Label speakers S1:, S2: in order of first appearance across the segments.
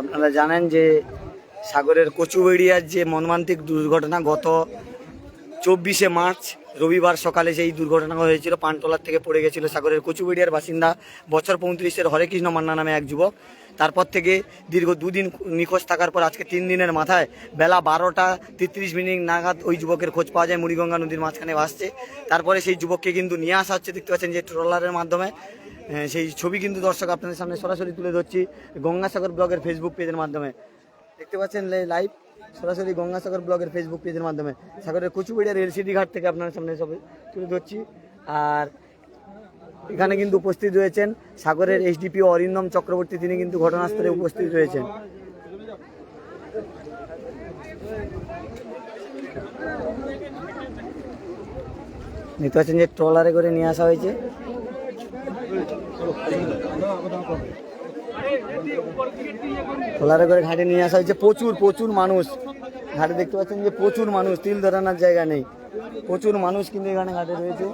S1: আপনারা জানেন যে সাগরের কচুবেড়িয়ার যে মর্মান্তিক দুর্ঘটনা গত চব্বিশে মার্চ, রবিবার সকালে সেই দুর্ঘটনা হয়েছিল পানতলার থেকে পড়ে গেছিল সাগরের কচুবেড়িয়ার বাসিন্দা বছর পঁয়ত্রিশের হরেকৃষ্ণ মান্না নামে এক যুবক। তারপর থেকে দীর্ঘ দুদিন নিখোঁজ থাকার পর আজকে তিন দিনের মাথায় বেলা বারোটা তেত্রিশ মিনিট নাগাদ ওই যুবকের খোঁজ পাওয়া যায়, মুড়িগঙ্গা নদীর মাঝখানে ভাসছে। তারপরে সেই যুবককে কিন্তু নিয়ে আসা হচ্ছে, দেখতে পাচ্ছেন যে ট্রলারের মাধ্যমে। সেই ছবি কিন্তু দর্শক আপনাদের সামনে সরাসরি তুলে ধরছি গঙ্গাসাগর ব্লগের ফেসবুক পেজের মাধ্যমে। দেখতে পাচ্ছেন লাইভ সরাসরি গঙ্গাসাগর ব্লগের ফেসবুক পেজের মাধ্যমে। সাগরের কচুবেড়িয়ার এলসিডি ঘাট থেকে আপনাদের সামনে সব তুলে ধরছি। আর এখানে কিন্তু উপস্থিত রয়েছেন সাগরের এইচডিপি অরিন্দম চক্রবর্তী, তিনি কিন্তু ঘটনাস্থলে উপস্থিত রয়েছেন। দেখতে পাচ্ছেন যে ট্রলারে করে নিয়ে আসা হয়েছে। ট্রলারে করে ঘাটে নিয়ে আসা হয়েছে। প্রচুর প্রচুর মানুষ। ঘাটে দেখতে পাচ্ছেন যে প্রচুর মানুষ, তিল ধরানোর জায়গা নেই। প্রচুর মানুষ কিন্তু এখানে ঘাটে রয়েছে।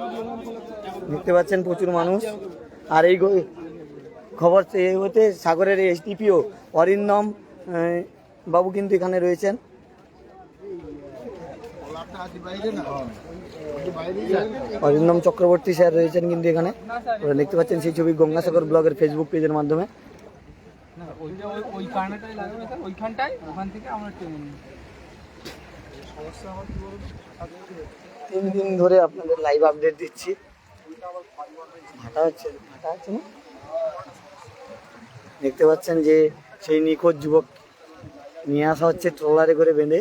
S1: দেখতে পাচ্ছেন প্রচুর মানুষ। আর এই খবর হতে সাগরের এসডিপিও অরিন্দম বাবু কিন্তু এখানে রয়েছেন। অরিন্দম চক্রবর্তী স্যার রয়েছেন কিন্তু এখানে। দেখতে পাচ্ছেন সেই ছবি গঙ্গাসাগর ব্লগের ফেসবুক পেজের মাধ্যমে। তিন দিন ধরে আপনাদের লাইভ আপডেট দিচ্ছি। দেখতে পাচ্ছেন যে সেই নিখোঁজ যুবক নিয়ে আসা হচ্ছে ট্রলারে করে বেঁধে।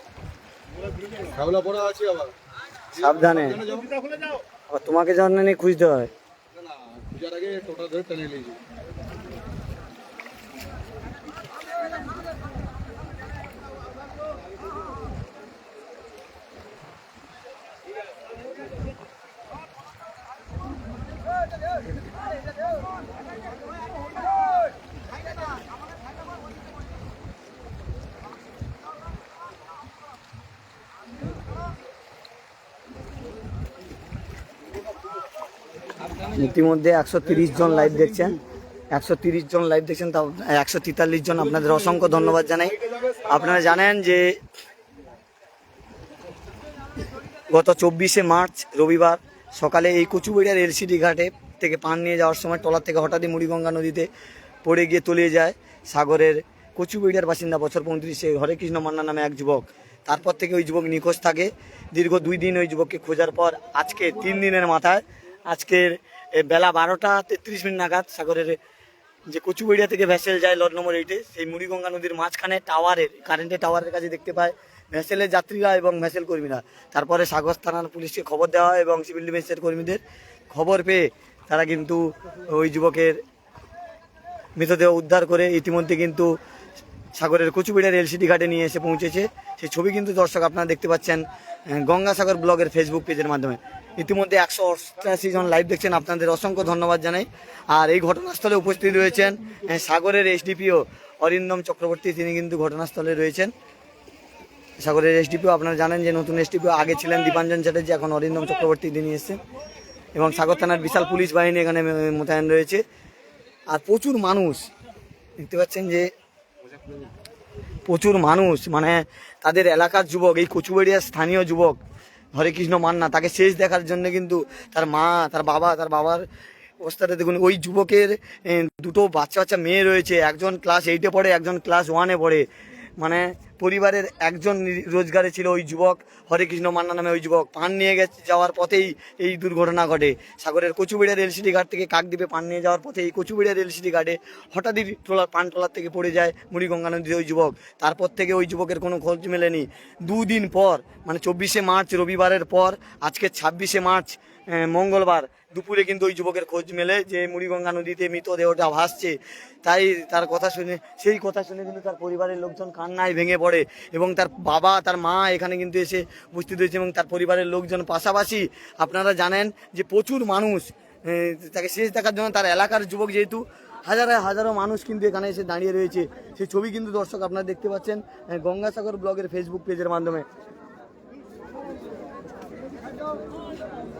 S2: আছে আবার।
S1: সাবধানে। আবার তোমাকে জানলে খুঁজতে হয়।
S2: আগে ধরে টেনে
S1: ইতিমধ্যে একশো তিরিশ জন লাইভ দেখছেন। একশো তিরিশ জন লাইভ দেখছেন তা একশো তেতাল্লিশ জন আপনাদের অসংখ্য ধন্যবাদ জানাই। আপনারা জানেন যে গত চব্বিশে মার্চ, রবিবার, সকালে এই কচুবেড়িয়ার এলসিডি ঘাটে থেকে পান নিয়ে যাওয়ার সময় টলার থেকে হঠাৎই মুড়িগঙ্গা নদীতে পড়ে গিয়ে তলিয়ে যায় সাগরের কচুবেড়িয়ার বাসিন্দা বছর পঁয়ত্রিশে হরে কৃষ্ণ মান্না নামে এক যুবক। তারপর থেকে ওই যুবক নিখোঁজ থাকে। দীর্ঘ দুই দিন ওই যুবককে খোঁজার পর আজকে তিন দিনের মাথায় আজকের বেলা বারোটা তেত্রিশ মিনিট নাগাদ সাগরের যে কচুবেড়িয়া থেকে ভ্যাসেল যায় লট নম্বর এইটে, সেই মুড়িগঙ্গা নদীর মাঝখানে টাওয়ারের কারেন্টের টাওয়ারের কাছে দেখতে পায় ভ্যাসেলের যাত্রীরা এবং ভ্যাসেল কর্মীরা। তারপরে সাগর থানার পুলিশকে খবর দেওয়া হয় এবং সিভিল ডিফেন্সের কর্মীদের খবর পেয়ে তারা কিন্তু ওই যুবকের মৃতদেহ উদ্ধার করে ইতিমধ্যে কিন্তু সাগরের কচুবিড়ার এলসিডি ঘাটে নিয়ে এসে পৌঁছেছে। সেই ছবি কিন্তু দর্শক আপনারা দেখতে পাচ্ছেন গঙ্গাসাগর ব্লগের ফেসবুক পেজের মাধ্যমে। ইতিমধ্যে একশো অষ্টাশি জন লাইভ দেখছেন, আপনাদের অসংখ্য ধন্যবাদ জানাই। আর এই ঘটনাস্থলে উপস্থিত রয়েছেন সাগরের এসডিপিও অরিন্দম চক্রবর্তী, তিনি কিন্তু ঘটনাস্থলে রয়েছেন। সাগরের এসডিপিও, আপনারা জানেন যে নতুন এসডিপিও আগে ছিলেন দীপাঞ্জন চ্যাটার্জি, এখন অরিন্দম চক্রবর্তী তিনি এসেছেন। এবং সাগর থানার বিশাল পুলিশ বাহিনী এখানে মোতায়েন রয়েছে। আর প্রচুর মানুষ, দেখতে পাচ্ছেন যে প্রচুর মানুষ মানে তাদের এলাকার যুবক, এই কচুবেড়িয়ার স্থানীয় যুবক, হরে কৃষ্ণ মান্না, তাকে শেষ দেখার জন্য কিন্তু তার মা, তার বাবা, তার বাবার অবস্থাটা দেখুন, ওই যুবকের দুটো বাচ্চা বাচ্চা মেয়ে রয়েছে, একজন ক্লাস এইটে পড়ে, একজন ক্লাস ওয়ানে পড়ে। মানে পরিবারের একজন রোজগারে ছিল ওই যুবক, হরে কৃষ্ণ মান্না নামে ওই যুবক, পান নিয়ে গেছে, যাওয়ার পথেই এই দুর্ঘটনা ঘটে। সাগরের কচুবিড়ার এলসিডি ঘাট থেকে কাকদ্বীপে পান নিয়ে যাওয়ার পথে এই কচুবিড়ার এলসিডি ঘাটে হঠাৎই ট্রলার পান ট্রলার থেকে পড়ে যায় মুড়িগঙ্গা নদীতে ওই যুবক। তারপর থেকে ওই যুবকের কোনো খোঁজ মেলেনি। দুদিন পর মানে চব্বিশে মার্চ রবিবারের পর, আজকে ছাব্বিশে মার্চ মঙ্গলবার দুপুরে কিন্তু ওই যুবকের খোঁজ মেলে যে মুড়িগঙ্গা নদীতে মৃতদেহটা ভাসছে। তাই তার কথা শুনে, সেই কথা শুনে কিন্তু তার পরিবারের লোকজন কান্নায় ভেঙে পড়ে এবং তার বাবা, তার মা এখানে কিন্তু এসে উপস্থিত হয়েছে এবং তার পরিবারের লোকজন পাশাপাশি আপনারা জানেন যে প্রচুর মানুষ তাকে শেষ দেখার জন্য তার এলাকার যুবক যেহেতু হাজারে হাজারো মানুষ কিন্তু এখানে এসে দাঁড়িয়ে রয়েছে। সেই ছবি কিন্তু দর্শক আপনারা দেখতে পাচ্ছেন গঙ্গাসাগর ব্লগের ফেসবুক পেজের মাধ্যমে।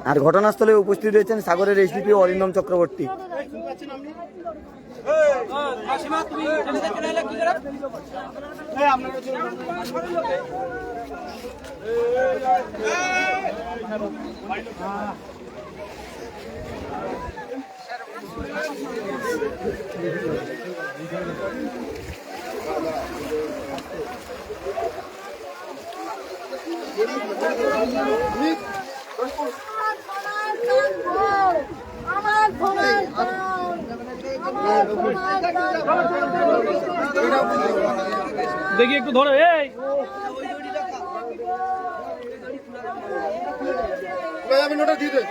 S1: আর ঘটনাস্থলে উপস্থিত রয়েছেন সাগরের এসডিপি অরিন্দম চক্রবর্তী।
S3: দেখি একটু ধরো এই।
S2: আমি নোটা দিয়ে দে।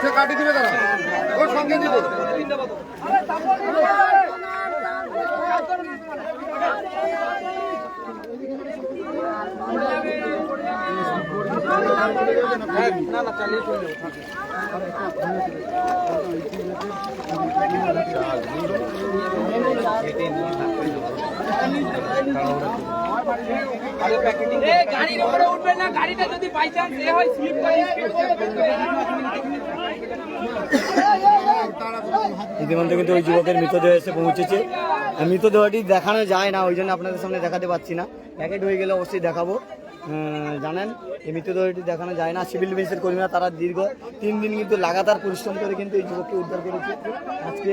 S2: সে কাটি দিবে তারা। ওর সঙ্গে দিবে
S3: এই
S1: ইতিমধ্যে কিন্তু ওই যুবকের মৃতদেহ এসে পৌঁছেছে। মৃতদেহটি দেখানো যায় না, ওই জন্য আপনাদের সামনে দেখাতে পাচ্ছি না। প্যাকেট হয়ে গেলে অবশ্যই দেখাবো। জানেন, এই মৃতদেহটি দেখানো যায় না। সিভিল ডিফেন্সের কর্মীরা তারা দীর্ঘ তিন দিন কিন্তু লাগাতার পরিশ্রম করে কিন্তু এই যুবককে উদ্ধার করেছে। আজকে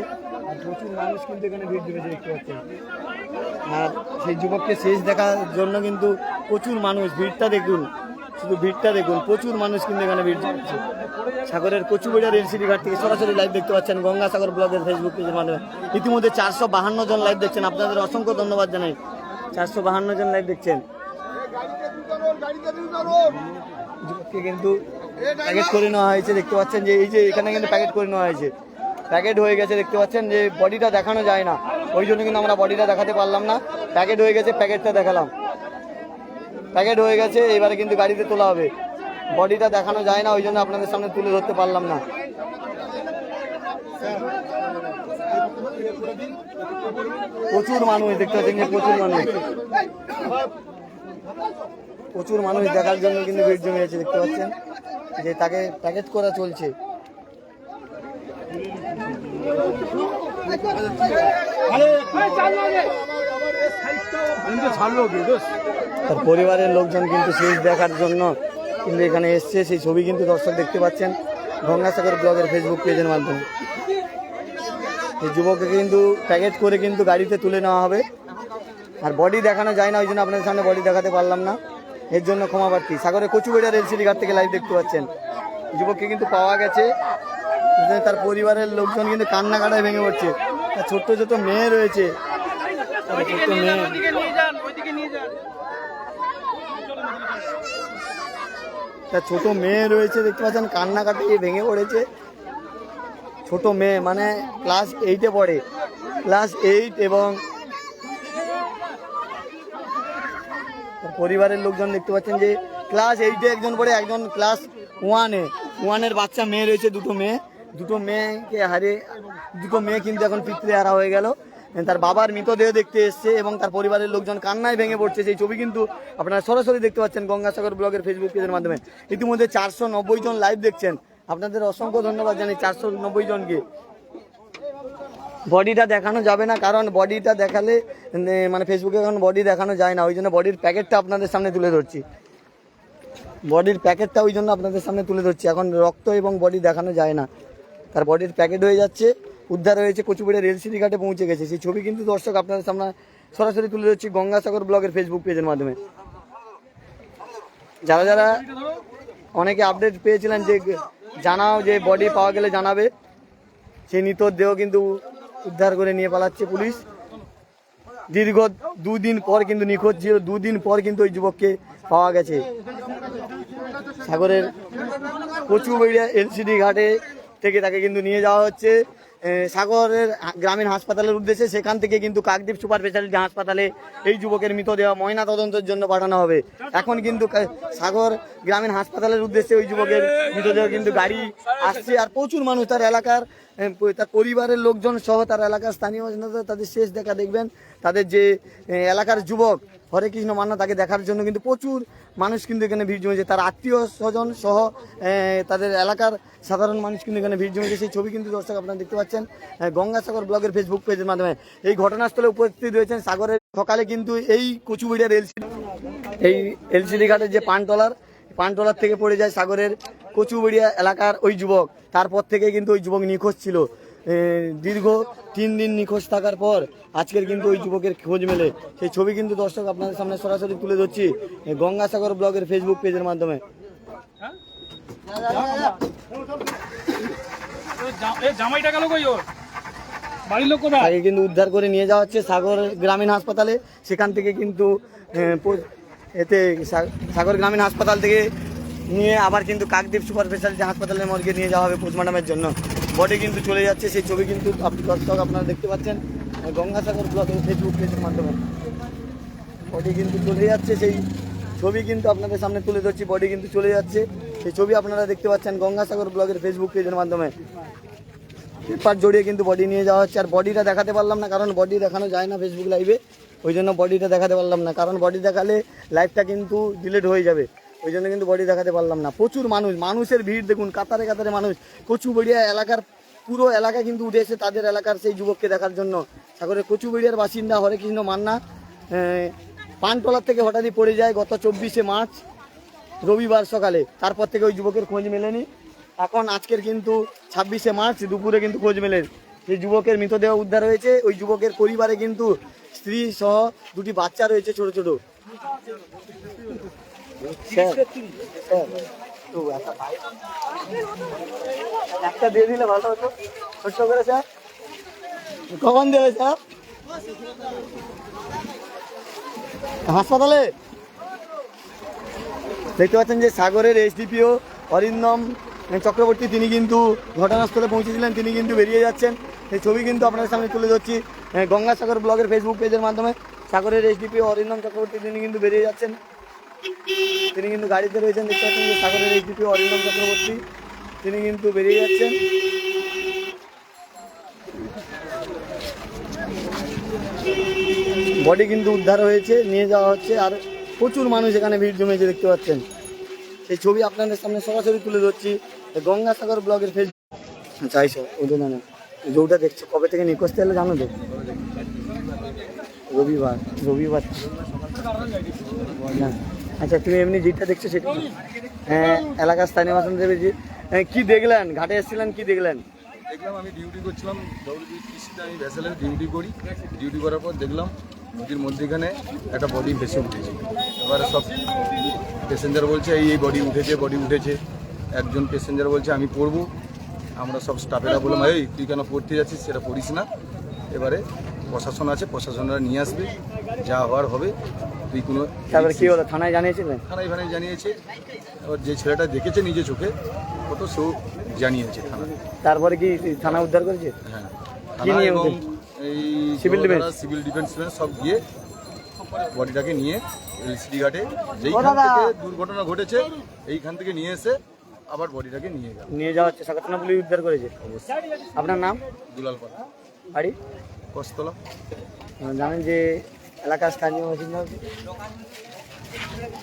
S1: আর প্রচুর মানুষ কিন্তু এখানে ভিড় জমেছে দেখতে পাচ্ছেন। আর সেই যুবককে শেষ দেখার জন্য কিন্তু প্রচুর মানুষ, ভিড়টা দেখুন, শুধু ভিড়টা দেখুন, প্রচুর মানুষ কিন্তু এখানে ভিড় জমেছে। সাগরের কচুবেড়িয়া রেলসিটি ঘাট থেকে সরাসরি লাইভ দেখতে পাচ্ছেন গঙ্গাসাগর ব্লগের ফেসবুক পেজের মাধ্যমে। ইতিমধ্যে চারশো বাহান্ন জন লাইভ দেখছেন। আপনাদের অসংখ্য ধন্যবাদ জানাই। চারশো বাহান্ন জন লাইভ দেখছেন। কিন্তু প্যাকেট করে নেওয়া হয়েছে, দেখতে পাচ্ছেন যে এই যে এখানে কিন্তু প্যাকেট করে নেওয়া হয়েছে। প্যাকেট হয়ে গেছে, দেখতে পাচ্ছেন যে বডিটা দেখানো যায় না। ওই জন্য কিন্তু আমরা বডিটা দেখাতে পারলাম না। প্যাকেট হয়ে গেছে, প্যাকেটটা দেখালাম। প্যাকেট হয়ে গেছে, এবারে কিন্তু গাড়িতে তোলা হবে। বডিটা দেখানো যায় না, ওই জন্য আপনাদের সামনে তুলে ধরতে পারলাম না। প্রচুর মানুষ, দেখতে পাচ্ছেন যে প্রচুর মানুষ। প্রচুর মানুষ দেখার জন্য কিন্তু ভিড় জমে আছে দেখতে পাচ্ছেন? যে তাকে প্যাকেট করা চলছে। তার পরিবারের লোকজন কিন্তু শেষ দেখার জন্য কিন্তু এখানে এসছে। সেই ছবি কিন্তু দর্শক দেখতে পাচ্ছেন গঙ্গাসাগর ব্লগের ফেসবুক পেজের মাধ্যমে। এই যুবককে কিন্তু প্যাকেজ করে কিন্তু গাড়িতে তুলে নেওয়া হবে। আর বডি দেখানো যায় না, ওই জন্য আপনাদের সামনে বডি দেখাতে পারলাম না। এর জন্য ক্ষমা প্রার্থী। সাগরে কচুবেড়িয়া রেলসিটি ঘাট থেকে লাইভ দেখতে পাচ্ছেন। যুবককে কিন্তু পাওয়া গেছে। তার পরিবারের লোকজন কিন্তু কান্নাকাটায় ভেঙে পড়ছে। তার ছোট্ট ছোট মেয়ে রয়েছে। ছোট্ট মেয়ে। তার ছোট মেয়ে রয়েছে, দেখতে পাচ্ছেন কান্নাকাটি ভেঙে পড়েছে। ছোট মেয়ে মানে ক্লাস এইটে পড়ে। ক্লাস এইট এবং তার পরিবারের লোকজন দেখতে পাচ্ছেন যে ক্লাস এইটে একজন পড়ে, একজন ক্লাস ওয়ানে ওয়ানের বাচ্চা মেয়ে রয়েছে, দুটো মেয়ে। দুটো মেয়েকে হারিয়ে, দুটো মেয়ে কিন্তু এখন পিতৃ হারা হয়ে গেল। তার বাবার মৃতদেহ দেখতে এসছে এবং তার পরিবারের লোকজন কান্নায় ভেঙে পড়ছে। সেই ছবি কিন্তু আপনারা সরাসরি দেখতে পাচ্ছেন গঙ্গাসাগর ব্লগের ফেসবুক পেজের মাধ্যমে। ইতিমধ্যে চারশো নব্বই জন লাইভ দেখছেন। আপনাদের অসংখ্য ধন্যবাদ জানি চারশো নব্বই জনকে। বডিটা দেখানো যাবে না, কারণ বডিটা দেখালে মানে ফেসবুকে এখন বডি দেখানো যায় না, ওই জন্য বডির প্যাকেটটা আপনাদের সামনে তুলে ধরছি। বডির প্যাকেটটা ওই জন্য আপনাদের সামনে তুলে ধরছি, এখন রক্ত এবং বডি দেখানো যায় না। তার বডির প্যাকেট হয়ে যাচ্ছে, উদ্ধার হয়েছে কচুপুড়ে রেলসিটি ঘাটে পৌঁছে গেছে। সেই ছবি কিন্তু দর্শক আপনাদের সামনে সরাসরি তুলে ধরছি গঙ্গাসাগর ব্লগের ফেসবুক পেজের মাধ্যমে। যারা যারা অনেকে আপডেট পেয়েছিলেন যে জানাও যে বডি পাওয়া গেলে জানাবে, সেই মৃতদেহ কিন্তু উদ্ধার করে নিয়ে পালাচ্ছে পুলিশ। দীর্ঘ দুদিন পর কিন্তু নিখোঁজ ছিল, দুদিন পর কিন্তু ওই যুবককে পাওয়া গেছে। সাগরের কচু কচুবেড়িয়া এলসিডি ঘাটে থেকে তাকে কিন্তু নিয়ে যাওয়া হচ্ছে। সাগরের গ্রামীণ হাসপাতালের উদ্দেশ্যে সেখান থেকে কিন্তু কাকদ্বীপ সুপার স্পেশালিটি হাসপাতালে এই যুবকের মৃতদেহ ময়না তদন্তের জন্য পাঠানো হবে। এখন কিন্তু সাগর গ্রামীণ হাসপাতালের উদ্দেশ্যে ওই যুবকের মৃতদেহ কিন্তু গাড়ি আসছে আর প্রচুর মানুষ তার এলাকার তার পরিবারের লোকজন সহ তার এলাকার স্থানীয় তাদের শেষ দেখা দেখবেন। তাদের যে এলাকার যুবক হরে কৃষ্ণ মান্না তাকে দেখার জন্য কিন্তু প্রচুর মানুষ কিন্তু এখানে ভিড় জমেছে। তার আত্মীয় স্বজন সহ তাদের এলাকার সাধারণ মানুষ কিন্তু এখানে ভিড় জমেছে। সেই ছবি কিন্তু দর্শক আপনারা দেখতে পাচ্ছেন গঙ্গাসাগর ব্লগের ফেসবুক পেজের মাধ্যমে। এই ঘটনাস্থলে উপস্থিত রয়েছেন সাগরের সকালে কিন্তু এই কচুবিড়ার এলসিডি এই এলসিডি ঘাটের যে পানটলার পানটলার থেকে পড়ে যায় সাগরের কচুবেড়িয়া এলাকার ওই যুবক। তারপর থেকে কিন্তু ওই যুবক নিখোঁজ ছিল। দীর্ঘ তিন দিন নিখোঁজ থাকার পর আজকের কিন্তু ওই যুবকের খোঁজ মেলে। সেই ছবি কিন্তু দর্শক আপনাদের সামনে সরাসরি তুলে ধরছি গঙ্গাসাগর ব্লগের ফেসবুক পেজের মাধ্যমে।
S3: জামাইটা গেল কই ওর? বাড়ির লোক কোথায়?
S1: তাকে কিন্তু উদ্ধার করে নিয়ে যাওয়া হচ্ছে সাগর গ্রামীণ হাসপাতালে। সেখান থেকে কিন্তু এতে সাগর গ্রামীণ হাসপাতাল থেকে নিয়ে আবার কিন্তু কাকদ্বীপ সুপার স্পেশালিটি হাসপাতালের মর্গে নিয়ে যাওয়া হবে পোস্টমর্টমের জন্য। বডি কিন্তু চলে যাচ্ছে, সেই ছবি কিন্তু আপনি দর্শক আপনারা দেখতে পাচ্ছেন। গঙ্গাসাগর ব্লগের ফেসবুক পেজের মাধ্যমে। বডি কিন্তু চলে যাচ্ছে, সেই ছবি কিন্তু আপনাদের সামনে তুলে ধরছি। বডি কিন্তু চলে যাচ্ছে, সেই ছবি আপনারা দেখতে পাচ্ছেন গঙ্গাসাগর ব্লগের ফেসবুক পেজের মাধ্যমে। পেপার জড়িয়ে কিন্তু বডি নিয়ে যাওয়া হচ্ছে। আর বডিটা দেখাতে পারলাম না, কারণ বডি দেখানো যায় না ফেসবুক লাইভে ওই জন্য বডিটা দেখাতে পারলাম না, কারণ বডি দেখালে লাইভটা কিন্তু ডিলিট হয়ে যাবে। ওই জন্য কিন্তু বডি দেখাতে পারলাম না। প্রচুর মানুষ, মানুষের ভিড় দেখুন, কাতারে কাতারে মানুষ। কচুবড়িয়া এলাকার পুরো এলাকা কিন্তু উঠে এসে তাদের এলাকার সেই যুবককে দেখার জন্য। সাগরের কচুবড়িয়ার বাসিন্দা হরেকৃষ্ণ মান্না পানতলার থেকে হঠাৎই পড়ে যায় গত চব্বিশে মার্চ, রবিবার সকালে। তারপর থেকে ওই যুবকের খোঁজ মেলেনি। এখন আজকের কিন্তু ছাব্বিশে মার্চ, দুপুরে কিন্তু খোঁজ মেলে যে যুবকের মৃতদেহ উদ্ধার হয়েছে, ওই যুবকের পরিবারে কিন্তু স্ত্রী সহ দুটি বাচ্চা রয়েছে ছোট ছোট। একটু দিয়ে দিলে ভালো হতো। ছোট্ট করে, স্যার। কখন দেবে স্যার? হাসপাতালে? দেখতে পাচ্ছেন যে সাগরের এসডিপিও অরিন্দম চক্রবর্তী, তিনি কিন্তু ঘটনাস্থলে পৌঁছেছিলেন, তিনি কিন্তু বেরিয়ে যাচ্ছেন। সেই ছবি কিন্তু আপনাদের সামনে তুলে ধরছি গঙ্গাসাগর ব্লগের ফেসবুক পেজের মাধ্যমে। সাগরের এসডিপিও অরিন্দম চক্রবর্তী, তিনি কিন্তু বেরিয়ে যাচ্ছেন। তিনি কিন্তু গাড়িতে রয়েছেন, দেখতে পাচ্ছেন যে সাগরের এসডিপিও অরিন্দম চক্রবর্তী। তিনি কিন্তু বেরিয়ে যাচ্ছেন। বডি কিন্তু উদ্ধার হয়েছে, নিয়ে যাওয়া হচ্ছে, আর প্রচুর মানুষ এখানে ভিড় জমেছে, দেখতে পাচ্ছেন। সেই ছবি আপনাদের সামনে সরাসরি তুলে ধরছি, গঙ্গাসাগর ব্লগের ফেসবুক চাইছো ওদের না দেখছ, কবে থেকে নিখোঁজ তাহলে জানো তো? রবিবার। রবিবার। না আচ্ছা তুমি এমনি যেটা দেখছ সেটা হ্যাঁ এলাকার স্থানীয় বাসিন্দা যে হ্যাঁ, কি দেখলেন? ঘাটে এসেছিলেন কি দেখলেন?
S4: দেখলাম আমি ডিউটি করছিলাম। আমি ভেসেলের ডিউটি করি। ডিউটি করার পর দেখলাম নদীর মধ্যেখানে একটা বডি ভেসে উঠেছে। এবারে সব প্যাসেঞ্জার বলছে এই এই বডি উঠেছে বডি উঠেছে। একজন প্যাসেঞ্জার বলছে আমি পড়ব। আমরা সব স্টাফেরা বললাম এই তুই কেন পড়তে যাচ্ছিস? সেটা পড়িস না। এবারে প্রশাসন আছে প্রশাসনরা নিয়ে আসবে। যা হওয়ার হবে। তুই কোনো
S1: তারপরে কি হলো? থানায় জানিয়েছিলেন?
S4: থানায় ফানায় জানিয়েছে। এবার যে ছেলেটা দেখেছে নিজে চোখে ও তো সেও জানিয়েছে থানায়।
S1: তারপরে কি থানা উদ্ধার করেছে?
S4: হ্যাঁ।
S1: কি নিয়ে
S4: এবং এই
S1: Civil defense?
S4: সিভিল ডিফেন্স সব গিয়ে বডিটাকে নিয়ে এলসিডি ঘাটে যেইখান থেকে দুর্ঘটনা ঘটেছে এইখান থেকে নিয়ে এসে আবার বডিটাকে নিয়ে গেল।
S1: নিয়ে যাওয়া হচ্ছে। সকালতনা পুলিশ উদ্ধার করেছে? আপনার নাম?
S4: দুলাল পাড়া
S1: বাড়ি?
S4: কস্তলা।
S1: জানেন যে এলাকার স্থানীয় বাসিন্দা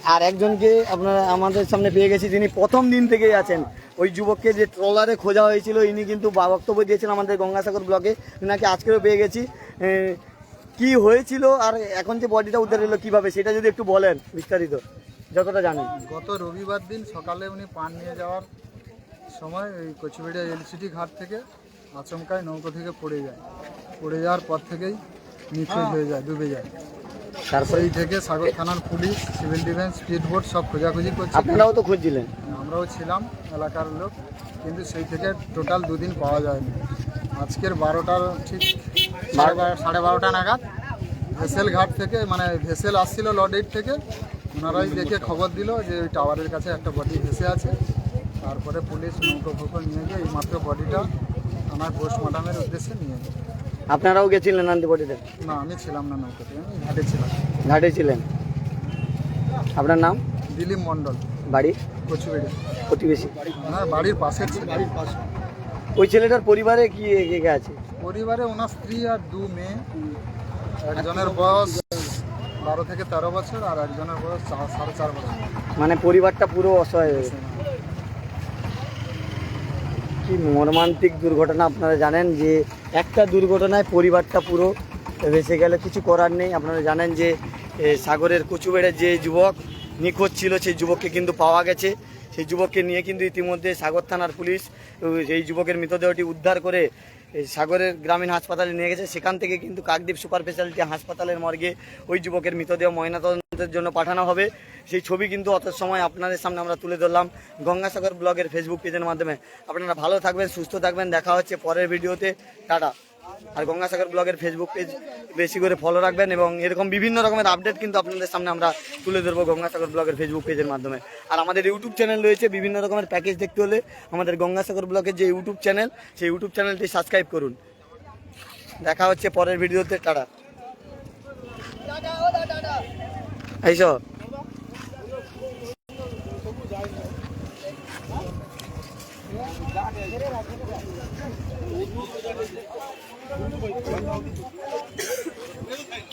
S1: আর একজনকে আপনারা আমাদের সামনে পেয়ে গেছি, যিনি প্রথম দিন থেকেই আছেন। ওই যুবককে যে ট্রলারে খোঁজা হয়েছিল, ইনি কিন্তু বা- বক্তব্য দিয়েছেন আমাদের গঙ্গাসাগর ব্লকে। নাকি আজকেও পেয়ে গেছি। কি হয়েছিল আর এখন যে বডিটা উদ্ধার হলো কীভাবে, সেটা যদি একটু বলেন বিস্তারিত, যতটা জানেন।
S5: গত রবিবার দিন সকালে উনি পান নিয়ে যাওয়ার সময় ওই কচুবেড়িয়া এলসিটি ঘাট থেকে আচমকায় নৌকো থেকে পড়ে যায়। পড়ে যাওয়ার পর থেকেই নিখোঁজ হয়ে যায় ডুবে যায়।
S1: তারপরে
S5: সেই থেকে সাগর থানার police civil defence speedboat সব খোঁজাখুঁজি করছে।
S1: আপনারাও তো খুঁজছিলেন?
S5: আমরাও ছিলাম এলাকার লোক কিন্তু সেই থেকে টোটাল দুদিন পাওয়া যায়নি। আজকের বারোটার ঠিক সাড়ে বারো- সাড়ে বারোটা নাগাদ ভেসেল ঘাট থেকে মানে ভেসেল আসছিল লডেট থেকে ওনারাই দেখে খবর দিল যে ওই টাওয়ারের কাছে একটা বডি ভেসে আছে। তারপরে পুলিশ নৌকো ফৌকো নিয়ে গিয়ে এইমাত্র বডিটা আমার পোস্টমর্টমের উদ্দেশ্যে নিয়ে যায়
S1: আপনারাও গেছিলেন আন্তিপটিতে
S5: না আমি ছিলাম না নৌকোতে আমি ঘাটে ছিলাম।
S1: ঘাটে ছিলেন। আপনার নাম?
S5: দিলীপ মণ্ডল।
S1: বাড়ি?
S5: কচুবেড়ি।
S1: প্রতিবেশী।
S5: ওনার বাড়ির পাশে বাড়ির পাশে।
S1: ওই ছেলেটার পরিবারে কি কে কে আছে?
S5: পরিবারে ওনার স্ত্রী আর দু মেয়ে। একজনের বয়স বারো থেকে তেরো বছর আর একজনের বয়স সাড়ে চার বছর।
S1: মানে পরিবারটা পুরো অসহায় হয়ে গেছে। কি মর্মান্তিক দুর্ঘটনা আপনারা জানেন যে একটা দুর্ঘটনায় পরিবারটা পুরো ভেসে গেলে, কিছু করার নেই। আপনারা জানেন যে সাগরের কচুবেড়ের যে যুবক নিখোঁজ ছিল, সেই যুবককে কিন্তু পাওয়া গেছে। সেই যুবককে নিয়ে কিন্তু ইতিমধ্যে সাগর থানার পুলিশ সেই যুবকের মৃতদেহটি উদ্ধার করে এই সাগরের গ্রামীণ হাসপাতালে নিয়ে গেছে। সেখান থেকে কিন্তু কাকদ্বীপ সুপার স্পেশালিটি হাসপাতালের মর্গে ওই যুবকের মৃতদেহ ময়নাতদন্তের জন্য পাঠানো হবে। সেই ছবি কিন্তু অত সময় আপনাদের সামনে আমরা তুলে ধরলাম। গঙ্গাসাগর ব্লগের ফেসবুক পেজের মাধ্যমে। আপনারা ভালো থাকবেন, সুস্থ থাকবেন। দেখা হচ্ছে পরের ভিডিওতে। টাটা। আর গঙ্গাসাগর ব্লগের ফেসবুক পেজ বেশি করে ফলো রাখবেন এবং এরকম বিভিন্ন রকমের আপডেট কিন্তু আপনাদের সামনে আমরা তুলে ধরবো গঙ্গাসাগর ব্লগের ফেসবুক পেজের মাধ্যমে। আর আমাদের ইউটিউব চ্যানেল রয়েছে বিভিন্ন রকমের প্যাকেজ দেখতে হলে আমাদের গঙ্গাসাগর ব্লগের যে ইউটিউব চ্যানেল সেই ইউটিউব চ্যানেলটি সাবস্ক্রাইব করুন। দেখা হচ্ছে পরের ভিডিওতে, টাটা। এইসব Ben de